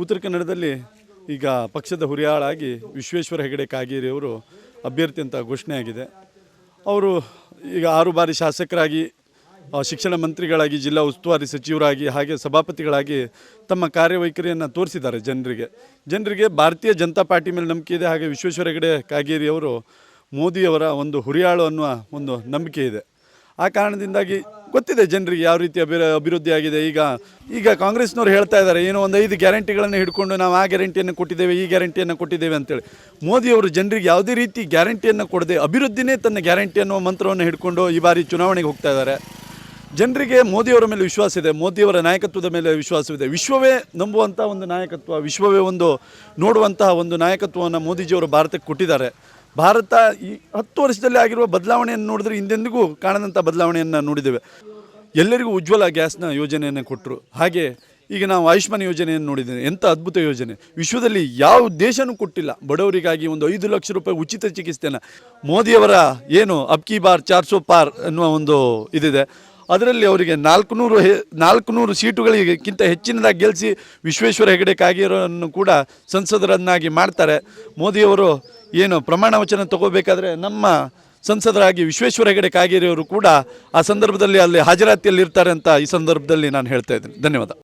ಉತ್ತರ ಕನ್ನಡದಲ್ಲಿ ಈಗ ಪಕ್ಷದ ಹುರಿಯಾಳಾಗಿ ವಿಶ್ವೇಶ್ವರ ಹೆಗಡೆ ಕಾಗೇರಿ ಅವರು ಅಭ್ಯರ್ಥಿ ಅಂತ ಘೋಷಣೆ ಆಗಿದೆ. ಅವರು ಈಗ ಆರು ಬಾರಿ ಶಾಸಕರಾಗಿ ಶಿಕ್ಷಣ ಮಂತ್ರಿಗಳಾಗಿ, ಜಿಲ್ಲಾ ಉಸ್ತುವಾರಿ ಸಚಿವರಾಗಿ, ಹಾಗೆ ಸಭಾಪತಿಗಳಾಗಿ ತಮ್ಮ ಕಾರ್ಯವೈಖರಿಯನ್ನು ತೋರಿಸಿದ್ದಾರೆ ಜನರಿಗೆ. ಜನರಿಗೆ ಭಾರತೀಯ ಜನತಾ ಪಾರ್ಟಿ ಮೇಲೆ ನಂಬಿಕೆ ಇದೆ, ಹಾಗೆ ವಿಶ್ವೇಶ್ವರ ಹೆಗಡೆ ಕಾಗೇರಿ ಅವರು ಮೋದಿಯವರ ಒಂದು ಹುರಿಯಾಳು ಅನ್ನುವ ಒಂದು ನಂಬಿಕೆ ಇದೆ. ಆ ಕಾರಣದಿಂದಾಗಿ ಗೊತ್ತಿದೆ ಜನರಿಗೆ ಯಾವ ರೀತಿ ಅಭಿ ಅಭಿವೃದ್ಧಿ ಆಗಿದೆ. ಈಗ ಈಗ ಕಾಂಗ್ರೆಸ್ನವ್ರು ಹೇಳ್ತಾ ಇದ್ದಾರೆ, ಏನೋ ಒಂದು ಐದು ಗ್ಯಾರಂಟಿಗಳನ್ನು ಹಿಡ್ಕೊಂಡು ನಾವು ಆ ಗ್ಯಾರಂಟಿಯನ್ನು ಕೊಟ್ಟಿದ್ದೇವೆ, ಈ ಗ್ಯಾರಂಟಿಯನ್ನು ಕೊಟ್ಟಿದ್ದೇವೆ ಅಂತೇಳಿ. ಮೋದಿಯವರು ಜನರಿಗೆ ಯಾವುದೇ ರೀತಿ ಗ್ಯಾರಂಟಿಯನ್ನು ಕೊಡದೆ ಅಭಿವೃದ್ಧಿನೇ ತನ್ನ ಗ್ಯಾರಂಟಿ ಅನ್ನುವ ಮಂತ್ರವನ್ನು ಹಿಡ್ಕೊಂಡು ಈ ಬಾರಿ ಚುನಾವಣೆಗೆ ಹೋಗ್ತಾ ಇದ್ದಾರೆ. ಜನರಿಗೆ ಮೋದಿಯವರ ಮೇಲೆ ವಿಶ್ವಾಸ ಇದೆ ಮೋದಿಯವರ ನಾಯಕತ್ವದ ಮೇಲೆ ವಿಶ್ವಾಸವಿದೆ. ವಿಶ್ವವೇ ನಂಬುವಂಥ ಒಂದು ನಾಯಕತ್ವ, ವಿಶ್ವವೇ ಒಂದು ನೋಡುವಂತಹ ಒಂದು ನಾಯಕತ್ವವನ್ನು ಮೋದಿಜಿಯವರು ಭಾರತಕ್ಕೆ ಕೊಟ್ಟಿದ್ದಾರೆ. ಭಾರತ ಈ ಹತ್ತು ವರ್ಷದಲ್ಲಿ ಆಗಿರುವ ಬದಲಾವಣೆಯನ್ನು ನೋಡಿದ್ರೆ ಹಿಂದೆಂದಿಗೂ ಕಾಣದಂಥ ಬದಲಾವಣೆಯನ್ನು ನೋಡಿದ್ದೇವೆ. ಎಲ್ಲರಿಗೂ ಉಜ್ವಲ ಗ್ಯಾಸ್ನ ಯೋಜನೆಯನ್ನು ಕೊಟ್ಟರು ಹಾಗೆ ಈಗ ನಾವು ಆಯುಷ್ಮಾನ್ ಯೋಜನೆಯನ್ನು ನೋಡಿದ್ದೇನೆ ಎಂಥ ಅದ್ಭುತ ಯೋಜನೆ. ವಿಶ್ವದಲ್ಲಿ ಯಾವ ದೇಶನೂ ಕೊಟ್ಟಿಲ್ಲ. ಬಡವರಿಗಾಗಿ ಒಂದು ಐದು ಲಕ್ಷ ರೂಪಾಯಿ ಉಚಿತ ಚಿಕಿತ್ಸೆಯನ್ನು. ಮೋದಿಯವರ ಏನು ಅಬ್ಕಿ ಬಾರ್, ಚಾರ್ ಸೋ ಪಾರ್ ಅನ್ನುವ ಒಂದು ಇದಿದೆ. ಅದರಲ್ಲಿ ಅವರಿಗೆ ನಾಲ್ಕುನೂರು ಹೆ, ನಾಲ್ಕುನೂರು ಸೀಟುಗಳಿಗಿಂತ ಹೆಚ್ಚಿನದಾಗಿ ಗೆಲ್ಲಿಸಿ ವಿಶ್ವೇಶ್ವರ ಹೆಗಡೆ ಕಾಗೇರನ್ನು ಕೂಡ ಸಂಸದರನ್ನಾಗಿ ಮಾಡ್ತಾರೆ. ಮೋದಿಯವರು ಏನು ಪ್ರಮಾಣ ವಚನ ತಗೋಬೇಕಾದ್ರೆ ನಮ್ಮ ಸಂಸದರಾಗಿ ವಿಶ್ವೇಶ್ವರ ಹೆಗಡೆ ಕಾಗೇರಿಯವರು ಕೂಡ ಆ ಸಂದರ್ಭದಲ್ಲಿ ಅಲ್ಲಿ ಹಾಜರಾತಿಯಲ್ಲಿ ಇರ್ತಾರೆ ಅಂತ ಈ ಸಂದರ್ಭದಲ್ಲಿ ನಾನು ಹೇಳ್ತಾ ಇದ್ದೀನಿ. ಧನ್ಯವಾದ.